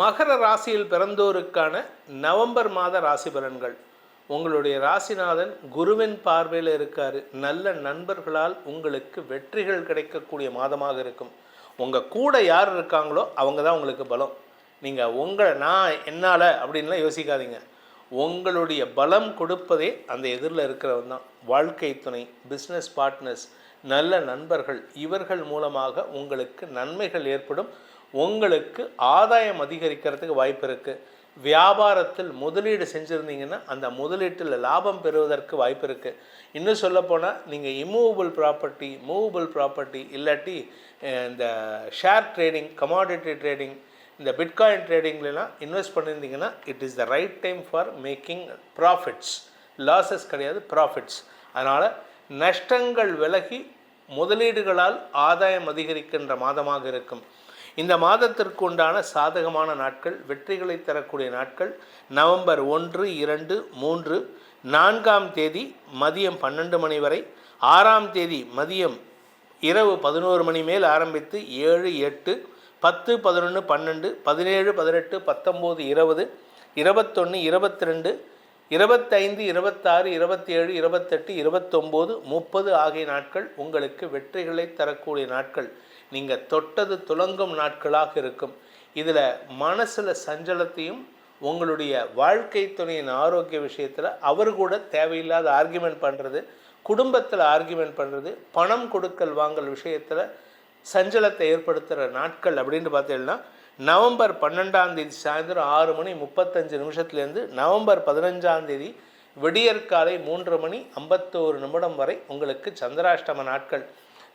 மகர ராசியில் பிறந்தோருக்கான நவம்பர் மாத ராசி பலன்கள். உங்களுடைய ராசிநாதன் குருவின் பார்வையில் இருக்கார். நல்ல நண்பர்களால் உங்களுக்கு வெற்றிகள் கிடைக்கக்கூடிய மாதமாக இருக்கும். உங்கள் கூட யார் இருக்காங்களோ அவங்க தான் உங்களுக்கு பலம். நீங்கள் உங்களை நான் என்னால் அப்படின்லாம் யோசிக்காதீங்க. உங்களுடைய பலம் கொடுப்பதே அந்த எதிரில் இருக்கிறவன் தான். வாழ்க்கை துணை பிஸ்னஸ் பார்ட்னர்ஸ் நல்ல நண்பர்கள் இவர்கள் மூலமாக உங்களுக்கு நன்மைகள் ஏற்படும். உங்களுக்கு ஆதாயம் அதிகரிக்கிறதுக்கு வாய்ப்பு இருக்குது வியாபாரத்தில் முதலீடு செஞ்சுருந்தீங்கன்னா அந்த முதலீட்டில் லாபம் பெறுவதற்கு வாய்ப்பு இருக்குது இன்னும் சொல்லப்போனால் நீங்கள் இம்மூவபிள் ப்ராப்பர்ட்டி மூவபிள் ப்ராப்பர்ட்டி இல்லாட்டி இந்த ஷேர் ட்ரேடிங் கமாடிட்டி ட்ரேடிங் இந்த பிட்காயின் ட்ரேடிங்லாம் இன்வெஸ்ட் பண்ணியிருந்தீங்கன்னா it is the right time for making profits losses கிடையாது ப்ராஃபிட்ஸ் அதனால் நஷ்டங்கள் விலகி முதலீடுகளால் ஆதாயம் அதிகரிக்கின்ற மாதமாக இருக்கும். இந்த மாதத்திற்கு உண்டான சாதகமான நாட்கள் வெற்றிகளை தரக்கூடிய நாட்கள் நவம்பர் ஒன்று இரண்டு மூன்று நான்காம் தேதி மதியம் பன்னெண்டு மணி வரை ஆறாம் தேதி மதியம் இரவு பதினோரு மணி மேல் ஆரம்பித்து ஏழு எட்டு பத்து பதினொன்று பன்னெண்டு பதினேழு பதினெட்டு பத்தொம்போது இருபது இருபத்தொன்று இருபத்தி ரெண்டு இருபத்தைந்து இருபத்தாறு இருபத்தி ஏழு இருபத்தெட்டு இருபத்தொம்போது முப்பது ஆகிய நாட்கள் உங்களுக்கு வெற்றிகளை தரக்கூடிய நாட்கள். நீங்கள் தொட்டது துலங்கும் நாட்களாக இருக்கும். இதில் மனசில் சஞ்சலத்தையும் உங்களுடைய வாழ்க்கை துணையின் ஆரோக்கிய விஷயத்தில் அவர் கூட தேவையில்லாத ஆர்கியூமெண்ட் பண்ணுறது குடும்பத்தில் ஆர்கியூமெண்ட் பண்ணுறது பணம் கொடுக்கல் வாங்கல் விஷயத்தில் சஞ்சலத்தை ஏற்படுத்துகிற நாட்கள் அப்படின்னு பார்த்தீங்கன்னா நவம்பர் பன்னெண்டாம் தேதி சாயந்தரம் ஆறு மணி முப்பத்தஞ்சு நிமிஷத்துலேருந்து நவம்பர் பதினஞ்சாம் தேதி விடியற்காலை மூன்று மணி ஐம்பத்தோரு நிமிடம் வரை உங்களுக்கு சந்திராஷ்டம நாட்கள்.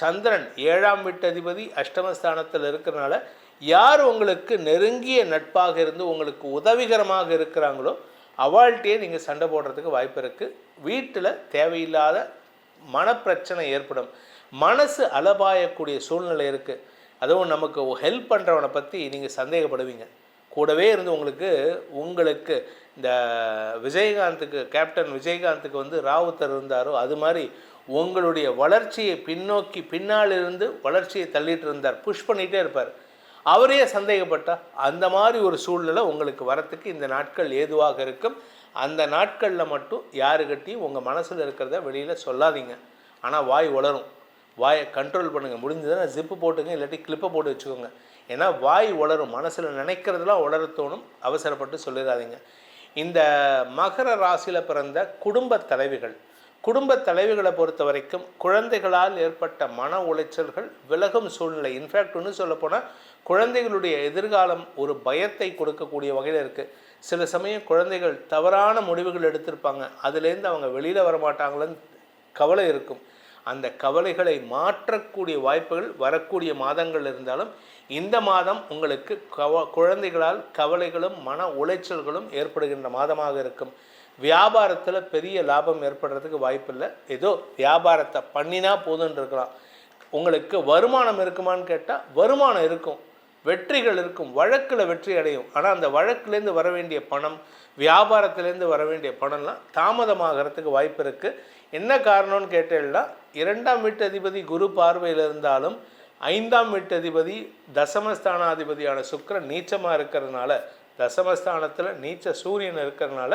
சந்திரன் ஏழாம் வீட்டதிபதி அஷ்டமஸ்தானத்தில் இருக்கிறனால யார் உங்களுக்கு நெருங்கிய நட்பாக இருந்து உங்களுக்கு உதவிகரமாக இருக்கிறாங்களோ அவள்கிட்டயே நீங்கள் சண்டை போடுறதுக்கு வாய்ப்பு இருக்குது வீட்டில் தேவையில்லாத மனப்பிரச்சனை ஏற்படும். மனசு அலபாயக்கூடிய சூழ்நிலை இருக்குது அதுவும் நமக்கு ஹெல்ப் பண்ணுறவனை பற்றி நீங்கள் சந்தேகப்படுவீங்க. கூடவே இருந்து உங்களுக்கு உங்களுக்கு இந்த விஜயகாந்துக்கு கேப்டன் விஜயகாந்துக்கு வந்து ராவுத்தர் இருந்தாரோ அது மாதிரி உங்களுடைய வளர்ச்சியை பின்னோக்கி பின்னால் இருந்து வளர்ச்சியை தள்ளிட்டு இருந்தார். புஷ் பண்ணிகிட்டே இருப்பார். அவரே சந்தேகப்பட்டா அந்த மாதிரி ஒரு சூழ்நிலை உங்களுக்கு வரத்துக்கு இந்த நாட்கள் ஏதுவாக இருக்கும். அந்த நாட்களில் மட்டும் யாருக்கிட்டையும் உங்கள் மனசில் இருக்கிறத வெளியில் சொல்லாதீங்க. ஆனால் வாய் வளரும் வாயை கண்ட்ரோல் பண்ணுங்கள் முடிஞ்சதுன்னா ஜிப்பு போட்டுங்க இல்லாட்டி கிளிப்பை போட்டு வச்சுக்கோங்க. ஏன்னா வாய் உளரும் மனசில் நினைக்கிறதெல்லாம் உளர தோணும் அவசரப்பட்டு சொல்லிடாதீங்க. இந்த மகர ராசியில் பிறந்த குடும்ப தலைவிகள் குடும்ப தலைவிகளை பொறுத்த வரைக்கும் குழந்தைகளால் ஏற்பட்ட மன உளைச்சல்கள் விலகும் சூழ்நிலை. இன்ஃபேக்ட் ஒன்று சொல்லப்போனால் குழந்தைகளுடைய எதிர்காலம் ஒரு பயத்தை கொடுக்கக்கூடிய வகையில் இருக்குது சில சமயம் குழந்தைகள் தவறான முடிவுகள் எடுத்திருப்பாங்க. அதுலேருந்து அவங்க வெளியில் வரமாட்டாங்களேன்னு கவலை இருக்கும். அந்த கவலைகளை மாற்றக்கூடிய வாய்ப்புகள் வரக்கூடிய மாதங்கள் இருந்தாலும் இந்த மாதம் உங்களுக்கு கவ குழந்தைகளால் கவலைகளும் மன உளைச்சல்களும் ஏற்படுகின்ற மாதமாக இருக்கும். வியாபாரத்தில் பெரிய லாபம் ஏற்படுறதுக்கு வாய்ப்பில்லை. ஏதோ வியாபாரத்தை பண்ணினா போதுன்னு இருக்கலாம். உங்களுக்கு வருமானம் இருக்குமான்னு கேட்டால் வருமானம் இருக்கும். வெற்றிகள் இருக்கும். வழக்கில் வெற்றி அடையும். ஆனால் அந்த வழக்குலேருந்து வர வேண்டிய பணம் வியாபாரத்திலேருந்து வர வேண்டிய பணம்லாம் தாமதமாகிறதுக்கு வாய்ப்பு இருக்குது என்ன காரணம்னு கேட்டேன்னா இரண்டாம் வீட்டதிபதி குரு பார்வையில் இருந்தாலும் ஐந்தாம் வீட்டதிபதி தசமஸ்தானாதிபதியான சுக்கரன் நீச்சமாக இருக்கிறதுனால தசமஸ்தானத்தில் நீச்ச சூரியன் இருக்கிறதுனால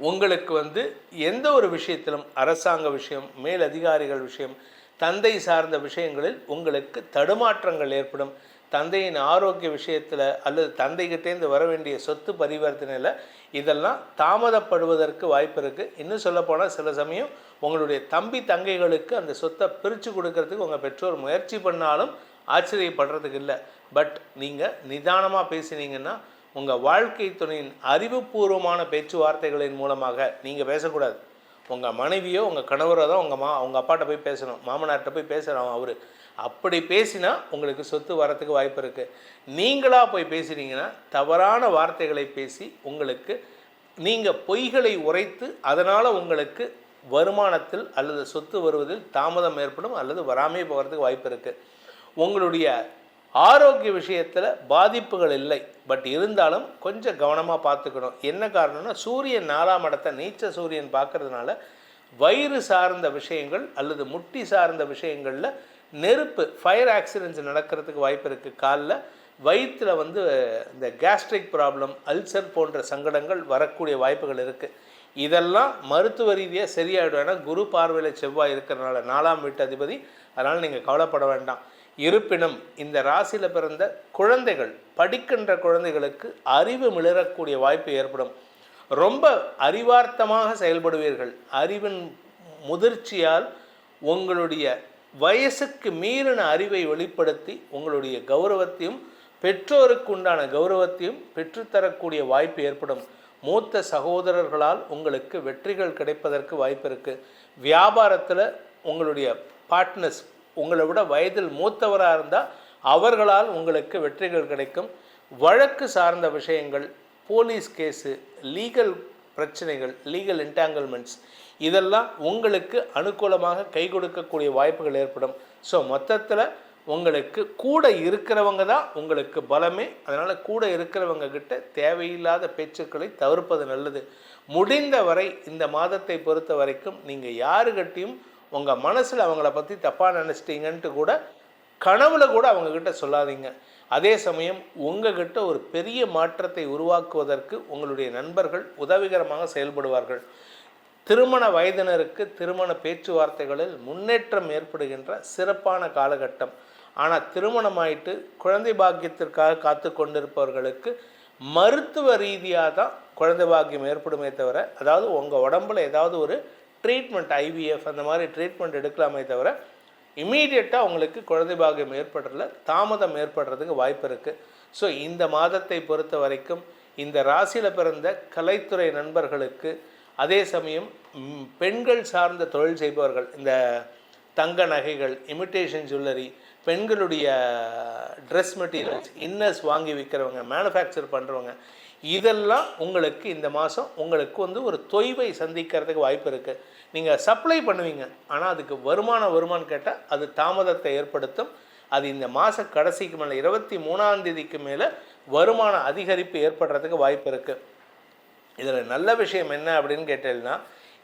உங்களுக்கு வந்து எந்த ஒரு விஷயத்திலும் அரசாங்க விஷயம் மேல் அதிகாரிகள் விஷயம் தந்தை சார்ந்த விஷயங்களில் உங்களுக்கு தடுமாற்றங்கள் ஏற்படும். தந்தையின் ஆரோக்கிய விஷயத்தில் அல்லது தந்தைகிட்டேருந்து வர வேண்டிய சொத்து பரிவர்த்தனையில் இதெல்லாம் தாமதப்படுவதற்கு வாய்ப்பு இருக்குது இன்னும் சொல்லப்போனால் சில சமயம் உங்களுடைய தம்பி தங்கைகளுக்கு அந்த சொத்தை பிரித்து கொடுக்கறதுக்கு உங்கள் பெற்றோர் முயற்சி பண்ணாலும் ஆச்சரியப்படுறதுக்கு இல்லை. பட் நீங்கள் நிதானமாக பேசினீங்கன்னா உங்கள் வாழ்க்கை துணையின் அறிவுபூர்வமான பேச்சுவார்த்தைகளின் மூலமாக நீங்கள் பேசக்கூடாது. உங்கள் மனைவியோ உங்கள் கணவரோ தான் உங்கள் மா உங்கள் அப்பாட்ட போய் பேசணும். மாமனார்கிட்ட போய் பேசுகிறோம் அவர். அப்படி பேசினா உங்களுக்கு சொத்து வரத்துக்கு வாய்ப்பு இருக்குது நீங்களாக போய் பேசுனீங்கன்னா தவறான வார்த்தைகளை பேசி உங்களுக்கு நீங்கள் பொய்களை உரைத்து அதனால் உங்களுக்கு வருமானத்தில் அல்லது சொத்து வருவதில் தாமதம் ஏற்படும் அல்லது வராமே போகிறதுக்கு வாய்ப்பு இருக்குது உங்களுடைய ஆரோக்கிய விஷயத்தில் பாதிப்புகள் இல்லை. பட் இருந்தாலும் கொஞ்சம் கவனமாக பார்த்துக்கணும். என்ன காரணம்னா சூரியன் நாலாம் இடத்தை நீச்ச சூரியன் பார்க்கறதுனால வயிறு சார்ந்த விஷயங்கள் அல்லது முட்டி சார்ந்த விஷயங்களில் நெருப்பு ஃபயர் ஆக்சிடென்ட்ஸ் நடக்கிறதுக்கு வாய்ப்பு இருக்குது காலில் வயிற்றில் வந்து இந்த கேஸ்ட்ரிக் ப்ராப்ளம் அல்சர் போன்ற சங்கடங்கள் வரக்கூடிய வாய்ப்புகள் இருக்குது இதெல்லாம் மருத்துவ ரீதியாக சரியாயிடும். ஏன்னா குரு பார்வையில் செவ்வாய் இருக்கிறனால நாலாம் வீட்டு அதிபதி. அதனால் நீங்கள் கவலைப்பட வேண்டாம். இருப்பினும் இந்த ராசியில் பிறந்த குழந்தைகள் படிக்கின்ற குழந்தைகளுக்கு அறிவு மிளறக்கூடிய வாய்ப்பு ஏற்படும். ரொம்ப அறிவார்த்தமாக செயல்படுவீர்கள். அறிவின் முதிர்ச்சியால் உங்களுடைய வயசுக்கு மீறின அறிவை வெளிப்படுத்தி உங்களுடைய கௌரவத்தையும் பெற்றோருக்கு உண்டான கௌரவத்தையும் பெற்றுத்தரக்கூடிய வாய்ப்பு ஏற்படும். மூத்த சகோதரர்களால் உங்களுக்கு வெற்றிகள் கிடைப்பதற்கு வாய்ப்பு இருக்குது வியாபாரத்தில் உங்களுடைய பார்ட்னர்ஸ் உங்களை விட வயதில் மூத்தவராக இருந்தால் அவர்களால் உங்களுக்கு வெற்றிகள் கிடைக்கும். வழக்கு சார்ந்த விஷயங்கள் போலீஸ் கேஸு லீகல் பிரச்சனைகள் லீகல் என்டாங்கிள்மெண்ட்ஸ் இதெல்லாம் உங்களுக்கு அனுகூலமாக கை கொடுக்கக்கூடிய வாய்ப்புகள் ஏற்படும். ஸோ மொத்தத்தில் உங்களுக்கு கூட இருக்கிறவங்க தான் உங்களுக்கு பலமே. அதனால் கூட இருக்கிறவங்க கிட்ட தேவையில்லாத பேச்சுக்களை தவிர்ப்பது நல்லது. முடிந்த வரை இந்த மாதத்தை பொறுத்த வரைக்கும் நீங்கள் யாருக்கிட்டையும் உங்கள் மனசில் அவங்கள பற்றி தப்பாக நினச்சிட்டீங்கன்ட்டு கூட கனவுல கூட அவங்கக்கிட்ட சொல்லாதீங்க. அதே சமயம் உங்ககிட்ட ஒரு பெரிய மாற்றத்தை உருவாக்குவதற்கு உங்களுடைய நண்பர்கள் உதவிகரமாக செயல்படுவார்கள். திருமண வயதினருக்கு திருமண பேச்சுவார்த்தைகளில் முன்னேற்றம் ஏற்படுகின்ற சிறப்பான காலகட்டம். ஆனால் திருமணமாயிட்டு குழந்தை பாக்கியத்திற்காக காத்து கொண்டிருப்பவர்களுக்கு மருத்துவ ரீதியாக தான் குழந்தை பாக்கியம் ஏற்படுமே தவிர அதாவது உங்கள் உடம்புல ஏதாவது ஒரு ட்ரீட்மெண்ட் ஐவிஎஃப் அந்த மாதிரி ட்ரீட்மெண்ட் எடுக்கலாமே தவிர இமீடியட்டாக அவங்களுக்கு குழந்தை பாகியம் ஏற்படுறதுல தாமதம் ஏற்படுறதுக்கு வாய்ப்பு இருக்குது ஸோ இந்த மாதத்தை பொறுத்த வரைக்கும் இந்த ராசியில் பிறந்த கலைத்துறை நண்பர்களுக்கு அதே சமயம் பெண்கள் சார்ந்த தொழில் செய்பவர்கள் இந்த தங்க நகைகள் இமிட்டேஷன் ஜுவல்லரி பெண்களுடைய ட்ரெஸ் மெட்டீரியல்ஸ் இன்னர்ஸ் வாங்கி விற்கிறவங்க மேனுஃபேக்சர் பண்ணுறவங்க இதெல்லாம் உங்களுக்கு இந்த மாதம் உங்களுக்கு வந்து ஒரு தொய்வை சந்திக்கிறதுக்கு வாய்ப்பு இருக்குது நீங்கள் சப்ளை பண்ணுவீங்க. ஆனால் அதுக்கு வருமானம் வருமானம் கேட்டால் அது தாமதத்தை ஏற்படுத்தும். அது இந்த மாத கடைசிக்கு மேலே இருபத்தி மூணாம் தேதிக்கு மேலே வருமான அதிகரிப்பு ஏற்படுறதுக்கு வாய்ப்பு இருக்குது இதில் நல்ல விஷயம் என்ன அப்படின்னு கேட்டேன்னா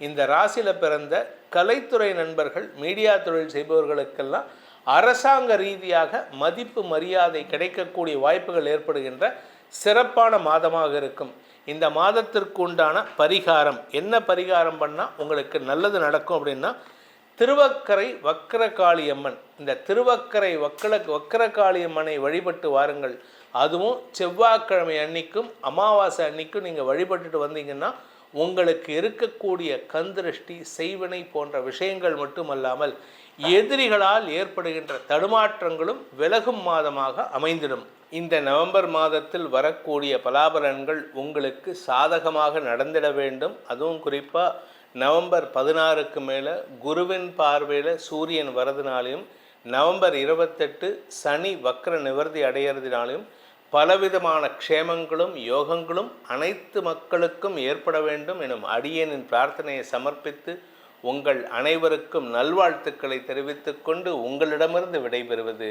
இந்த ராசியில் பிறந்த கலைத்துறை நண்பர்கள் மீடியா தொழில் செய்பவர்களுக்கெல்லாம் அரசாங்க ரீதியாக மதிப்பு மரியாதை கிடைக்கக்கூடிய வாய்ப்புகள் ஏற்படுகின்ற சிறப்பான மாதமாக இருக்கும். இந்த மாதத்திற்கு உண்டான பரிகாரம் என்ன பரிகாரம் பண்ணால் உங்களுக்கு நல்லது நடக்கும் அப்படின்னா திருவக்கரை வக்கரகாளியம்மன் இந்த திருவக்கரை வக்கர வக்கரகாளியம்மனை வழிபட்டு வாருங்கள். அதுவும் செவ்வாய்க்கிழமை அன்னைக்கும் அமாவாசை அன்னைக்கும் நீங்கள் வழிபட்டுட்டு வந்தீங்கன்னா உங்களுக்கு இருக்கக்கூடிய கந்திருஷ்டி செய்வினை போன்ற விஷயங்கள் மட்டுமல்லாமல் எதிரிகளால் ஏற்படுகின்ற தடுமாற்றங்களும் விலகும் மாதமாக அமைந்திடும். இந்த நவம்பர் மாதத்தில் வரக்கூடிய பலாபலன்கள் உங்களுக்கு சாதகமாக நடந்திட வேண்டும். அதுவும் குறிப்பாக நவம்பர் பதினாறுக்கு மேலே குருவின் பார்வையில் சூரியன் வரதுனாலையும் நவம்பர் இருபத்தெட்டு சனி வக்ர நிவர்த்தி அடையிறதுனாலையும் பலவிதமான க்ஷேமங்களும் யோகங்களும் அனைத்து மக்களுக்கும் ஏற்பட வேண்டும் எனும் அடியனின் பிரார்த்தனையை சமர்ப்பித்து உங்கள் அனைவருக்கும் நல்வாழ்த்துக்களை தெரிவித்துக்கொண்டு உங்களிடமிருந்து விடைபெறுவது